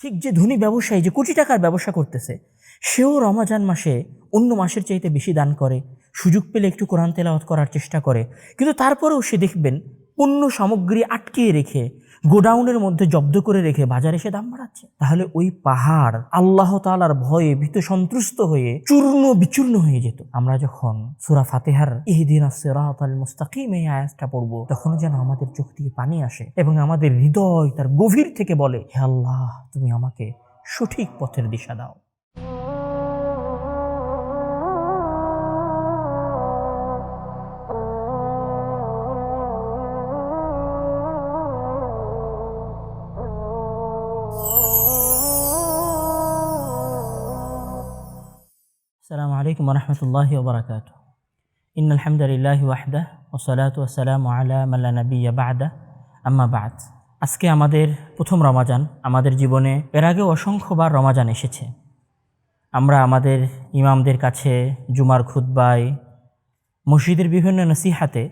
ঠিক যে ধনী ব্যবসায়ী যে কোটি টাকার ব্যবসা করতেছে, সেও রমাজান মাসে অন্য মাসের চাইতে বেশি দান করে, সুযোগ পেলে একটু কোরআন তেলাওয়াত করার চেষ্টা করে। কিন্তু তারপরেও সে দেখবেন পণ্য সামগ্রী আটকিয়ে রেখে, গোডাউনের মধ্যে জব্দ করে রেখে বাজারে এসে দাম বাড়াচ্ছে। তাহলে ওই পাহাড় আল্লাহ তালার ভয়ে ভীত সন্ত্রস্ত হয়ে চূর্ণ বিচূর্ণ হয়ে যেত। আমরা যখন সুরা ফাতেহার ইহদিন সিরাতাল মুস্তাকিম এই আয়াতটা পড়ব তখন যেন আমাদের চোখ দিয়ে পানি আসে এবং আমাদের হৃদয় তার গভীর থেকে বলে, হে আল্লাহ, তুমি আমাকে সঠিক পথের দিশা দাও। আলাইকুম রহমতুল্লাহ ওবরাকাত। ইন আলহামদুলিল্লাহ ওয়াহদা ওসলাত ওসালাম আলা মাল্লা নবিয়া বাহদা আম্মা বাদ। আজকে আমাদের প্রথম রমাজান, আমাদের জীবনে এর আগে অসংখ্যবার রমাজান এসেছে। আমরা আমাদের ইমামদের কাছে জুমার খুদ্বাই মসজিদের বিভিন্ন নসিহাতে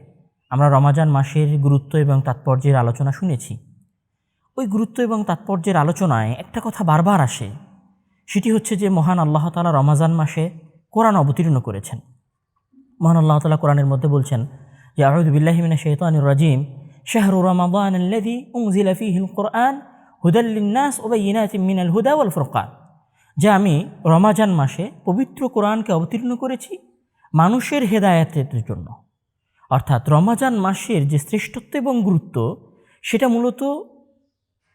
আমরা রমাজান মাসের গুরুত্ব এবং তাৎপর্যের আলোচনা শুনেছি। ওই গুরুত্ব এবং তাৎপর্যের আলোচনায় একটা কথা বারবার আসে, সেটি হচ্ছে যে মহান আল্লাহ তালা রমাজান মাসে কোরআন অবতীর্ণ করেছেন। মহান আল্লাহ তালা কোরআনের মধ্যে বলছেন যে আহদুবিল্লাহিমিনা শৈতানুর রাজিম। শাহরু রমাবান আল্লাদি ফিহিল কোরআন হুদাল্লিন্নাস ওবাইনাতিম মিনাল হুদা ওয়াল ফুরকান। যে আমি রমাজান মাসে পবিত্র কোরআনকে অবতীর্ণ করেছি মানুষের হেদায়াতের জন্য। অর্থাৎ রমাজান মাসের যে শ্রেষ্ঠত্ব এবং গুরুত্ব, সেটা মূলত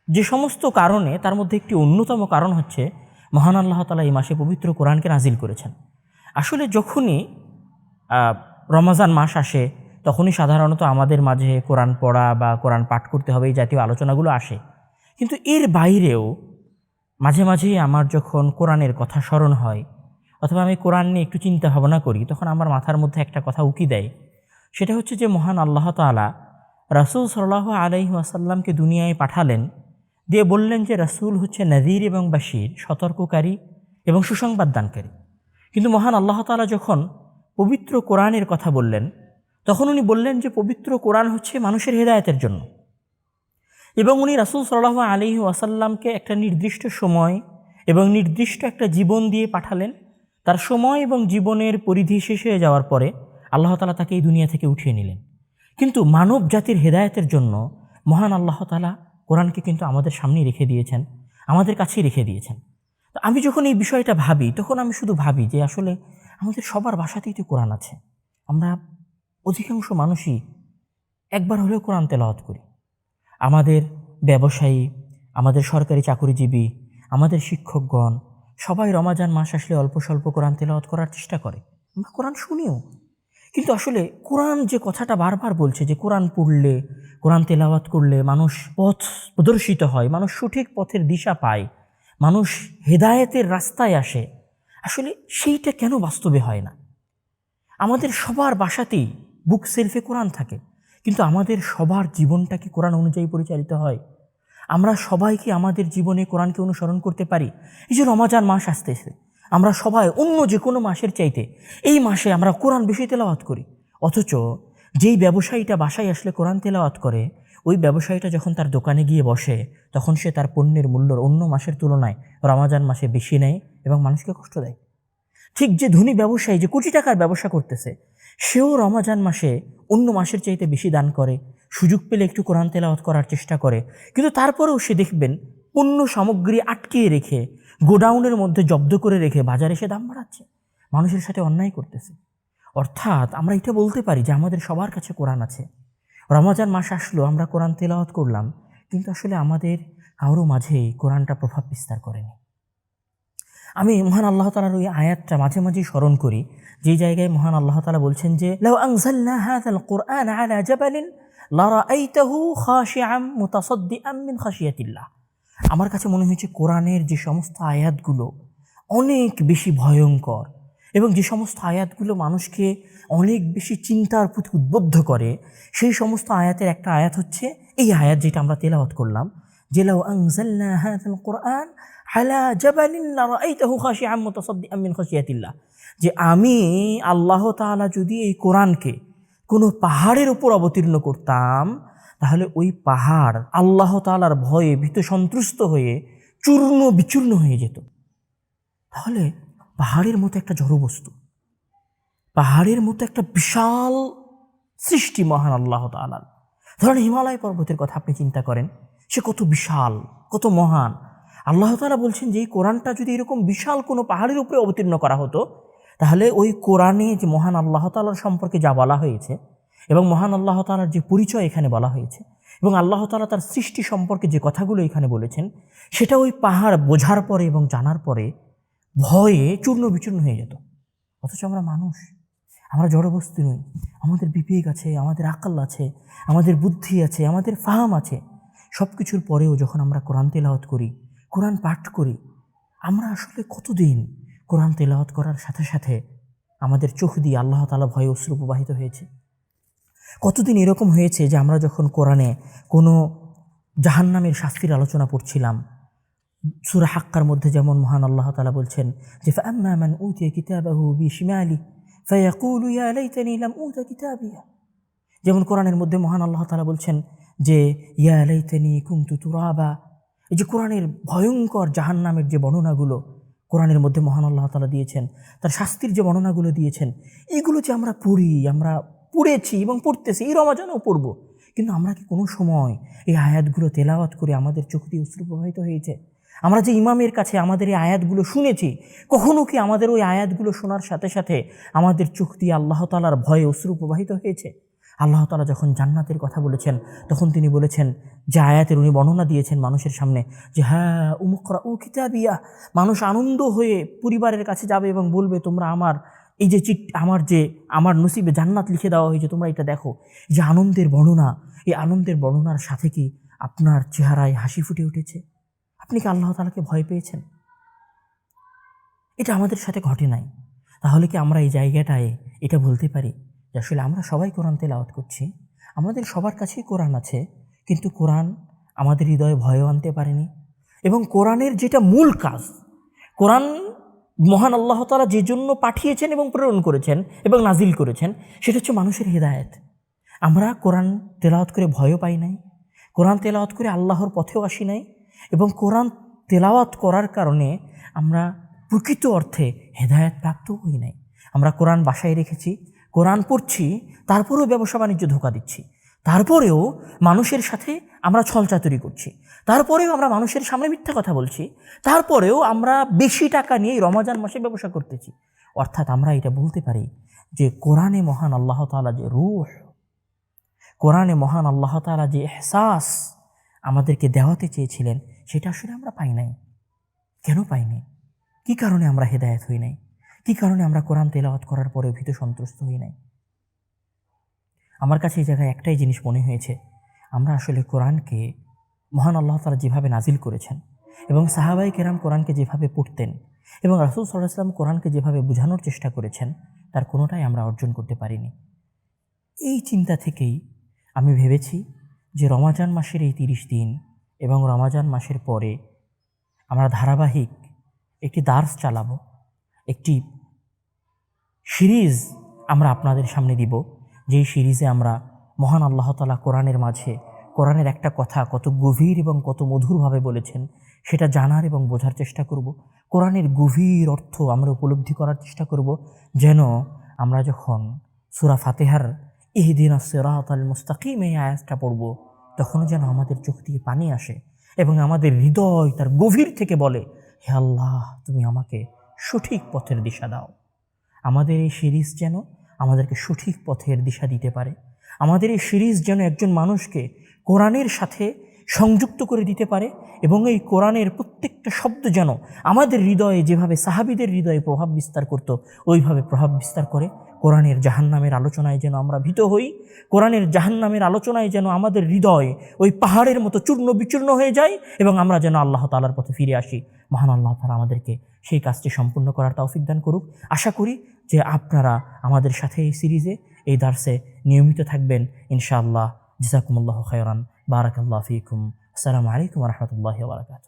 যে সমস্ত কারণে, তার মধ্যে একটি অন্যতম কারণ হচ্ছে মহান আল্লাহ তালা এই মাসে পবিত্র কোরআনকে নাজিল করেছেন। আসলে যখনই রমজান মাস আসে, তখনই সাধারণত আমাদের মাঝে কোরআন পড়া বা কোরআন পাঠ করতে হবে, এই জাতীয় আলোচনাগুলো আসে। কিন্তু এর বাইরেও মাঝে মাঝেই আমার যখন কোরআনের কথা স্মরণ হয়, অথবা আমি কোরআন নিয়ে একটু চিন্তা ভাবনা করি, তখন আমার মাথার মধ্যে একটা কথা উকি দেয়। সেটা হচ্ছে যে, মহান আল্লাহ তালা রাসুল সাল্লাহ আলাইহি আসাল্লামকে দুনিয়ায় পাঠালেন, দিয়ে বললেন যে, রাসূল হচ্ছে নাজির এবং বাশির, সতর্ককারী এবং সুসংবাদ দানকারী কিন্তু মহান আল্লাহ তাআলা যখন পবিত্র কোরআনের কথা বললেন, তখন উনি বললেন যে পবিত্র কোরআন হচ্ছে মানুষের হেদায়তের জন্য। এবং উনি রাসূল সাল্লাহ আলী ওয়াসাল্লামকে একটা নির্দিষ্ট সময় এবং নির্দিষ্ট একটা জীবন দিয়ে পাঠালেন। তার সময় এবং জীবনের পরিধি শেষ হয়ে যাওয়ার পরে আল্লাহ তালা তাকে এই দুনিয়া থেকে উঠিয়ে নিলেন। কিন্তু মানব জাতির হেদায়তের জন্য মহান আল্লাহ তালা কোরআনকে কিন্তু আমাদের সামনেই রেখে দিয়েছেন, আমাদের কাছেই রেখে দিয়েছেন। আমি যখন এই বিষয়টা ভাবি, তখন আমি শুধু ভাবি যে আসলে আমাদের সবার বাসাতেই তো কোরআন আছে। আমরা অধিকাংশ মানুষই একবার হলেও কোরআন তেলাওয়াত করি। আমাদের ব্যবসায়ী, আমাদের সরকারি চাকরিজীবী, আমাদের শিক্ষকগণ সবাই রমাজান মাস আসলে অল্প স্বল্প কোরআন তেলাওয়াত করার চেষ্টা করে। আমরা কোরআন শুনিও। কিন্তু আসলে কোরআন যে কথাটা বারবার বলছে যে কোরআন পড়লে, কোরআন তেলাওয়াত করলে মানুষ পথ প্রদর্শিত হয়, মানুষ সঠিক পথের দিশা পায় মানুষ হেদায়েতের রাস্তায় আসে। আসলে সেইটা কেন বাস্তবে হয় না? আমাদের সবার বাসাতেই বুক সেলফে কোরআন থাকে, কিন্তু আমাদের সবার জীবনটা কি কোরআন অনুযায়ী পরিচালিত হয়। আমরা সবাই কি আমাদের জীবনে কোরআনকে অনুসরণ করতে পারি। এই যে রমাজান মাস আসতেছে, আমরা সবাই অন্য যে কোনো মাসের চাইতে এই মাসে আমরা কোরআন বেশি তেলাওয়াত করি। অথচ যেই ব্যবসায়ীটা বাসায় আসলে কোরআন তেলাওয়াত করে ওই ব্যবসায়ীটা যখন তার দোকানে গিয়ে বসে, তখন সে তার পণ্যের মূল্য অন্য মাসের তুলনায় রমাজান মাসে বেশি নেয় এবং মানুষকে কষ্ট দেয়। ঠিক যে ধনী ব্যবসায়ী যে কোটি টাকার ব্যবসা করতেছে, সেও রমাজান মাসে অন্য মাসের চাইতে বেশি দান করে, সুযোগ পেলে একটু কোরআন তেলাওয়াত করার চেষ্টা করে। কিন্তু তারপরেও সে দেখবেন পণ্য সামগ্রী আটকিয়ে রেখে, গোডাউনের মধ্যে জব্দ করে রেখে বাজারে সে দাম বাড়াচ্ছে। মানুষের সাথে অন্যায় করতেছে। অর্থাৎ আমরা এটা বলতে পারি যে আমাদের সবার কাছে কোরআন আছে। রমাজান মাস আসলো, আমরা কোরআন তেলাওয়াত করলাম, কিন্তু আসলে আমাদের কারও মাঝেই কোরআনটা প্রভাব বিস্তার করেনি। আমি মহান আল্লাহ তালার ওই আয়াতটা মাঝে মাঝেই স্মরণ করি যে জায়গায় মহান আল্লাহ তালা বলছেন যে আমার কাছে মনে হয়েছে কোরআনের যে সমস্ত আয়াতগুলো অনেক বেশি ভয়ঙ্কর এবং যে সমস্ত আয়াতগুলো মানুষকে অনেক বেশি চিন্তার প্রতি উদ্বুদ্ধ করে, সেই সমস্ত আয়াতের একটা আয়াত হচ্ছে, এই আয়াত যেটা আমরা তেলাওয়াত করলাম, যে লাউ আনজালনা হাযাল কুরআন আলা জাবালিন খাশিয়াতিল্লাহ। যে আমি আল্লাহ তাআলা যদি এই কোরআনকে কোনো পাহাড়ের উপর অবতীর্ণ করতাম, তাহলে ওই পাহাড় আল্লাহ তাআলার ভয়ে ভীত সন্ত্রস্ত হয়ে চূর্ণ বিচূর্ণ হয়ে যেত। তাহলে পাহাড়ের মতো একটা জড়বস্তু। পাহাড়ের মতো একটা বিশাল সৃষ্টি মহান আল্লাহ তালার ধরেন হিমালয় পর্বতের কথা আপনি চিন্তা করেন, সে কত বিশাল, কত মহান। আল্লাহ তালা বলছেন যে এই কোরআনটা যদি এরকম বিশাল কোনো পাহাড়ের উপরে অবতীর্ণ করা হতো, তাহলে ওই কোরআনে যে মহান আল্লাহ তালার সম্পর্কে যা বলা হয়েছে এবং মহান আল্লাহ তালার যে পরিচয় এখানে বলা হয়েছে এবং আল্লাহ তালা তার সৃষ্টি সম্পর্কে যে কথাগুলো এখানে বলেছেন, সেটা ওই পাহাড় বোঝার পরে এবং জানার পরে ভয়ে চূর্ণ বিচূর্ণ হয়ে যেত। অথচ আমরা মানুষ, আমরা জড়বস্তু নই। আমাদের বিবেক আছে, আমাদের আকাল আছে, আমাদের বুদ্ধি আছে, আমাদের ফাহাম আছে। সব কিছুর পরেও যখন আমরা কোরআন তেলাওয়াত করি, কোরআন পাঠ করি, আমরা আসলে কতদিন কোরআন তেলাওয়াত করার সাথে সাথে আমাদের চোখ দিয়ে আল্লাহ তালা ভয়ে অশ্রু প্রবাহিত হয়েছে? কতদিন এরকম হয়েছে যে আমরা যখন কোরআনে কোনো জাহান্নামের শাস্তির আলোচনা পড়ছিলাম সুরা হাক্কার মধ্যে যেমন মহান আল্লাহ তালা বলছেন যে মান উতে কিতাবাহু বি শিমালি ফয়াকুল ইয়ালাইতানিলাম উতা কিতাবিয়া। যেমন কোরআনের মধ্যে মহান আল্লাহ তালা বলছেন যে ইয়ালাইতানি কুমতু তুরাবা। এই যে কোরআনের ভয়ঙ্কর জাহান নামের যে বর্ণনাগুলো কোরআনের মধ্যে মহান আল্লাহ তালা দিয়েছেন, তার শাস্তির যে বর্ণনাগুলো দিয়েছেন, এগুলো যে আমরা পড়ি, আমরা পড়েছি এবং পড়তেছি, এই রমাজানও পড়ব, কিন্তু আমরা কি কোনো সময় এই আয়াতগুলো তেলাওয়াত করে আমাদের চোখ দিয়ে অশ্রু প্রবাহিত হয়েছে? আমরা যে ইমামের কাছে আমাদের এই আয়াতগুলো শুনেছি, কখনো কি আমাদের ওই আয়াতগুলো শোনার সাথে সাথে আমাদের চোখ দিয়ে আল্লাহ তালার ভয়ে অশ্রু প্রবাহিত হয়েছে? আল্লাহ তালা যখন জান্নাতের কথা বলেছেন, তখন তিনি বলেছেন যে আয়াতের উনি বর্ণনা দিয়েছেন মানুষের সামনে যে হ্যাঁ উমুকরা ও কিতাবিয়া। মানুষ আনন্দ হয়ে পরিবারের কাছে যাবে এবং বলবে, তোমরা আমার এই যে চিট, আমার যে, আমার নসিবে জান্নাত লিখে দেওয়া হয়েছে, তোমরা এটা দেখো। যে আনন্দের বর্ণনা, এই আনন্দের বর্ণনার সাথে কি আপনার চেহারায় হাসি ফুটে উঠেছে? আপনি কি আল্লাহ তালাকে ভয় পেয়েছেন? এটা আমাদের সাথে ঘটে নাই। তাহলে কি আমরা এই জায়গাটায় এটা বলতে পারি যে আসলে আমরা সবাই কোরআন তেলাওয়াত করছি? আমাদের সবার কাছেই কোরআন আছে, কিন্তু কোরআন আমাদের হৃদয়ে ভয়ও আনতে পারেনি এবং কোরআনের যেটা মূল কাজ, কোরআন মহান আল্লাহ তালা যে জন্য পাঠিয়েছেন এবং প্রেরণ করেছেন এবং নাজিল করেছেন, সেটা হচ্ছে মানুষের হৃদায়ত। আমরা কোরআন তেলাওয়াত করে ভয়ও পাই নাই, কোরআন তেলাওয়াত করে আল্লাহর পথেও আসি নাই এবং কোরআন তেলাওয়াত করার কারণে আমরা প্রকৃত অর্থে হেদায়ত প্রাপ্ত হই নাই। আমরা কোরআন বাসায় রেখেছি, কোরআন পড়ছি, তারপরেও ব্যবসা বাণিজ্য ধোকা দিচ্ছি। তারপরেও মানুষের সাথে আমরা ছলচাতুরি করছি। তারপরেও আমরা মানুষের সামনে মিথ্যা কথা বলছি। তারপরেও আমরা বেশি টাকা নিয়ে রমজান মাসে ব্যবসা করতেছি। অর্থাৎ আমরা এটা বলতে পারি যে কোরআনে মহান আল্লাহ তালা যে রুহ, কোরআনে মহান আল্লাহ তালা যে এহসাস আমাদেরকে দেওয়াতে চেয়েছিলেন সেটা আসলে আমরা পাই নাই। কেন পাইনি কী কারণে আমরা হেদায়েত হই নাই? কী কারণে আমরা কোরআন তেলাওয়াত করার পরে ভীত সন্ত্রস্ত হই নাই? আমার কাছে এই জায়গায় একটাই জিনিস মনে হয়েছে, আমরা আসলে কোরআনকে মহান আল্লাহ তালা যেভাবে নাজিল করেছেন এবং সাহাবাই কেরাম কোরআনকে যেভাবে পড়তেন এবং রাসুল সাল্লাহাম কোরআনকে যেভাবে বোঝানোর চেষ্টা করেছেন, তার কোনোটাই আমরা অর্জন করতে পারিনি। এই চিন্তা থেকেই আমি ভেবেছি যে রমাজান মাসের এই তিরিশ দিন এবং রমাজান মাসের পরে আমরা ধারাবাহিক একটি দার্স চালাবো, একটি সিরিজ আমরা আপনাদের সামনে দিব। যেই সিরিজে আমরা মহান আল্লাহ তালা কোরআনের মাঝে, কোরআনের একটা কথা কত গভীর এবং কত মধুরভাবে বলেছেন, সেটা জানার এবং বোঝার চেষ্টা করব। কোরআনের গভীর অর্থ আমরা উপলব্ধি করার চেষ্টা করব, যেন আমরা যখন সুরা ফাতেহার ইহদিন সেরাত আল মুস্তাকিম এই আয়াতটা পড়ব তখনও যেন আমাদের চোখ দিয়ে পানি আসে এবং আমাদের হৃদয় তার গভীর থেকে বলে, হে আল্লাহ, তুমি আমাকে সঠিক পথের দিশা দাও। আমাদের এই সিরিজ যেন আমাদেরকে সঠিক পথের দিশা দিতে পারে। আমাদের এই সিরিজ যেন একজন মানুষকে কোরআনের সাথে সংযুক্ত করে দিতে পারে এবং এই কোরআনের প্রত্যেকটা শব্দ যেন আমাদের হৃদয়ে যেভাবে সাহাবিদের হৃদয়ে প্রভাব বিস্তার করত, ওইভাবে প্রভাব বিস্তার করে কোরআনের জাহান্নামের আলোচনায় যেন আমরা ভীত হই, কোরআনের জাহান্নামের আলোচনায় যেন আমাদের হৃদয় ওই পাহাড়ের মতো চূর্ণ বিচূর্ণ হয়ে যায় এবং আমরা যেন আল্লাহ তালার পথে ফিরে আসি। মহান আল্লাহ তালা আমাদেরকে সেই কাজটি সম্পূর্ণ করার তৌফিক দান করুক। আশা করি যে আপনারা আমাদের সাথে এই সিরিজে, এই দার্সে নিয়মিত থাকবেন। ইনশাআল্লাহ জিসাকুমুল্লাহ খয়রান। বারাকাল্লাহ ফিকুম। আসসালামু আলাইকুম রহমতুল্লাহ বারাকাত